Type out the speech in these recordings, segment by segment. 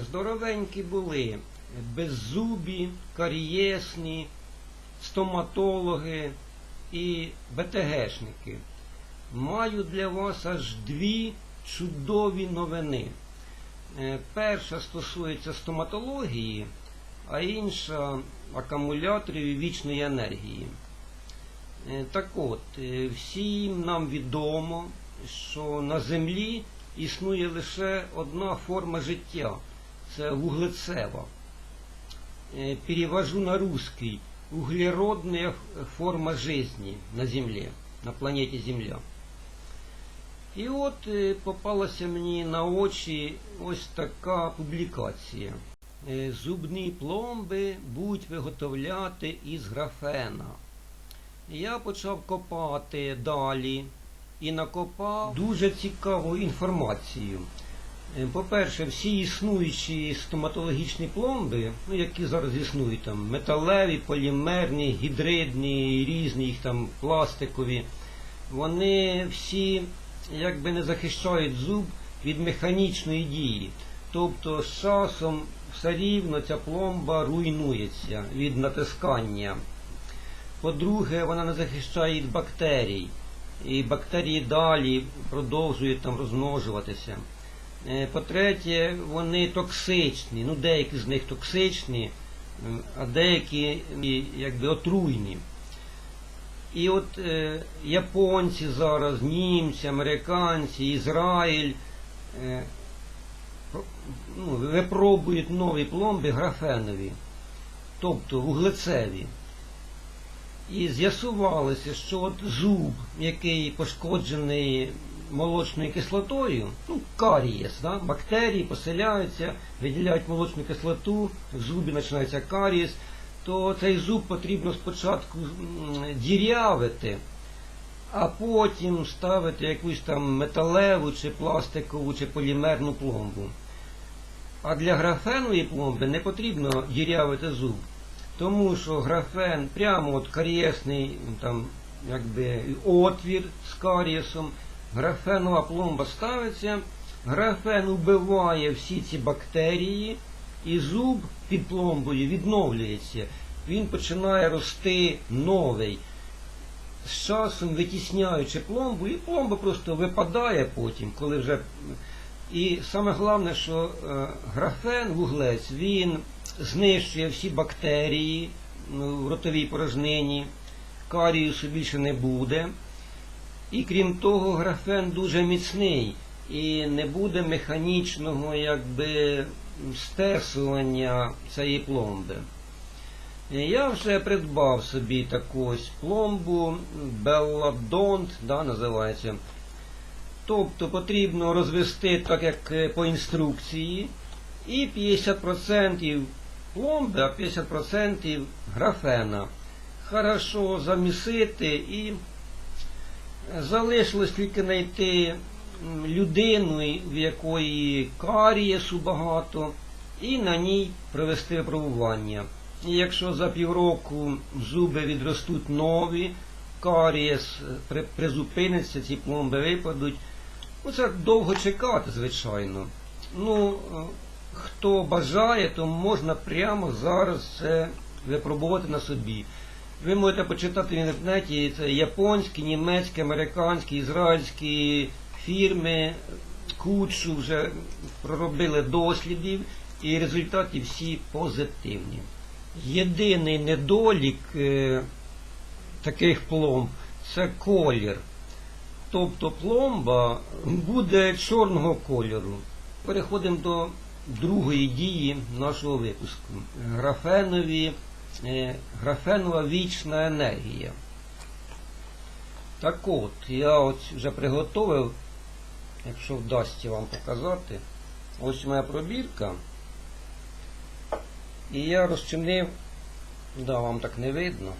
Здоровенькі були беззубі, карієсні, стоматологи і БТГшники. Маю для вас аж дві чудові новини. Е, Перша стосується стоматології, а інша акумуляторів і вічної енергії. Е, Так от, е, всім нам відомо, що на Землі існує лише одна форма життя це вуглецева. Е, Перевожу на русский. Углеродная форма жизни на Земле, на планеті Земля. І от е, попалася мені на очі ось така публікація. Е, Зубні пломби будуть виготовляти із графена. Я почав копати далі і накопав дуже цікаву інформацію. Е, По-перше, всі існуючі стоматологічні пломби, ну, які зараз існують, там, металеві, полімерні, гідридні, різні, їх там пластикові, вони всі якби не захищають зуб від механічної дії. Тобто з часом все рівно ця пломба руйнується від натискання. По-друге, вона не захищає від бактерій. І бактерії далі продовжують там розмножуватися. Е, По-третє, вони токсичні. Ну, деякі з них токсичні, а деякі якби отруйні. І от е, японці зараз, німці, американці, Ізраїль е, ну, випробують нові пломби графенові, тобто вуглецеві. І з'ясувалося, що от зуб, який пошкоджений молочною кислотою, ну, карієс, да? бактерії поселяються, виділяють молочну кислоту, в зубі починається карієс, то цей зуб потрібно спочатку дірявити, а потім ставити якусь там металеву чи пластикову чи полімерну пломбу. А для графенової пломби не потрібно дірявити зуб. Тому що графен прямо от карієсний там, якби, отвір з карієсом, графенова пломба ставиться, графен убиває всі ці бактерії, і зуб під пломбою відновлюється. Він починає рости новий. З часом витісняючи пломбу, і пломба просто випадає потім, коли вже. І саме головне, що е, графен, вуглець, він знищує всі бактерії ну, в ротовій порожнині, каріусу більше не буде. І крім того, графен дуже міцний і не буде механічного якби, стесування цієї пломби. Я вже придбав собі таку ось пломбу Белладонт, да, називається. Тобто потрібно розвести так, як е, по інструкції, і 50% пломби, а 50% графена. Хорошо замісити і залишилось тільки знайти людину, в якої карієсу багато, і на ній провести випробування. Якщо за півроку зуби відростуть нові, карієс е, призупиниться, ці пломби випадуть, ну це довго чекати, звичайно. Ну, е, хто бажає, то можна прямо зараз це випробувати на собі. Ви можете почитати в інтернеті це японські, німецькі, американські, ізраїльські фірми, кучу вже проробили дослідів, і результати всі позитивні. Єдиний недолік е, таких пломб це колір. Тобто пломба буде чорного кольору. Переходимо до другої дії нашого випуску. Графенові, е, графенова вічна енергія. Так от, я от вже приготовив, якщо вдасться вам показати, ось моя пробірка. І я розчинив, да, вам так не видно,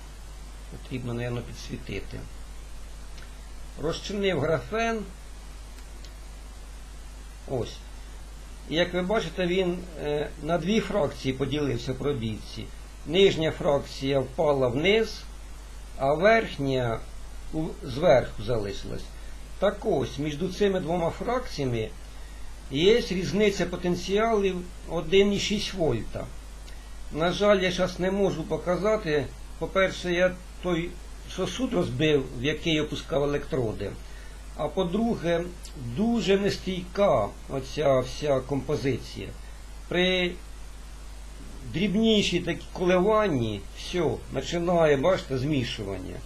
потрібно, мабуть, підсвітити. Розчинив графен. Ось. І як ви бачите, він е, на дві фракції поділився в пробірці. Нижня фракція впала вниз, а верхня зверху залишилась. Так ось, між цими двома фракціями є різниця потенціалів 1,6 вольта. На жаль, я зараз не можу показати. По-перше, я той сосуд розбив, в який я пускав електроди. А по-друге, дуже нестійка оця вся композиція. При дрібнішій такі коливанні, все, починає, бачите, змішування.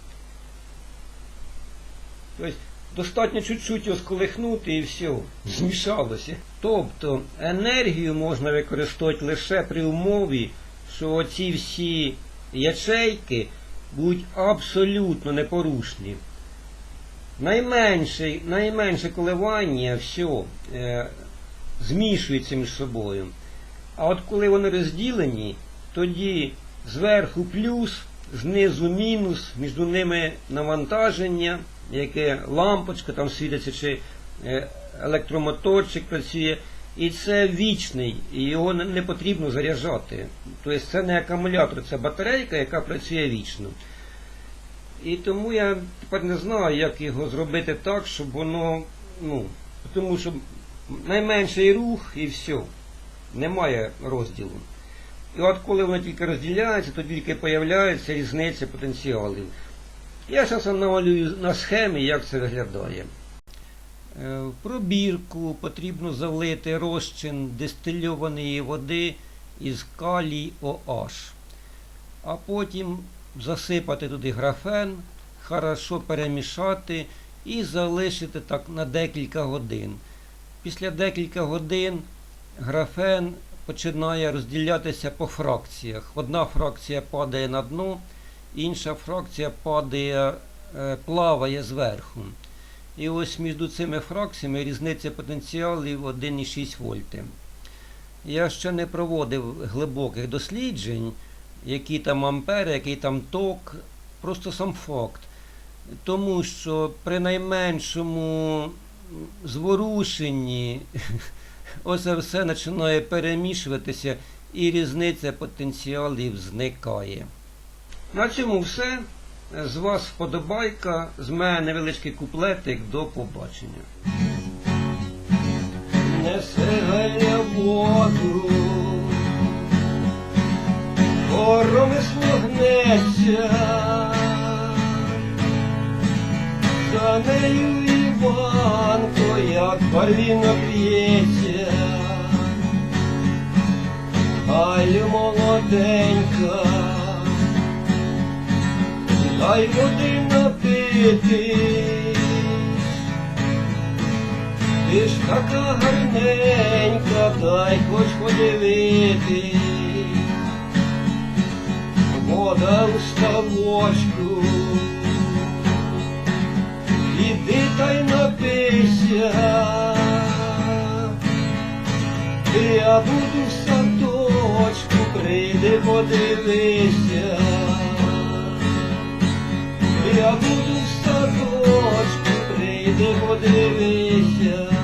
Тобто достатньо чуть-чуть його і все, змішалося. Тобто енергію можна використовувати лише при умові, що оці всі ячейки будуть абсолютно непорушні. Найменше, найменше коливання, все, е, змішується між собою. А от коли вони розділені, тоді зверху плюс, знизу мінус, між ними навантаження, яке лампочка там світиться, чи е, електромоторчик працює. І це вічний, і його не потрібно заряджати. Тобто це не акумулятор, це батарейка, яка працює вічно. І тому я тепер не знаю, як його зробити так, щоб воно, ну, тому що найменший рух і все. Немає розділу. І от коли воно тільки розділяється, то тільки з'являється різниця потенціалів. Я зараз намалюю на схемі, як це виглядає. Е, В пробірку потрібно залити розчин дистильованої води із калій OH. А потім засипати туди графен, хорошо перемішати і залишити так на декілька годин. Після декілька годин графен починає розділятися по фракціях. Одна фракція падає на дно, інша фракція падає, е, плаває зверху. І ось між цими фракціями різниця потенціалів 1,6 вольти. Я ще не проводив глибоких досліджень, які там ампери, який там ток, просто сам факт. Тому що при найменшому зворушенні оце все починає перемішуватися і різниця потенціалів зникає. На цьому все. З вас вподобайка, з мене невеличкий куплетик, до побачення. Несе галя воду, коромисло гнеться, за нею Іванко, як барвінок б'ється, дай води напити. Ти ж така гарненька, дай хоч подивити. Вода у ставочку, іди та й напийся. Я буду в садочку, прийди подивися. Я буду в садочку, прийди подивися.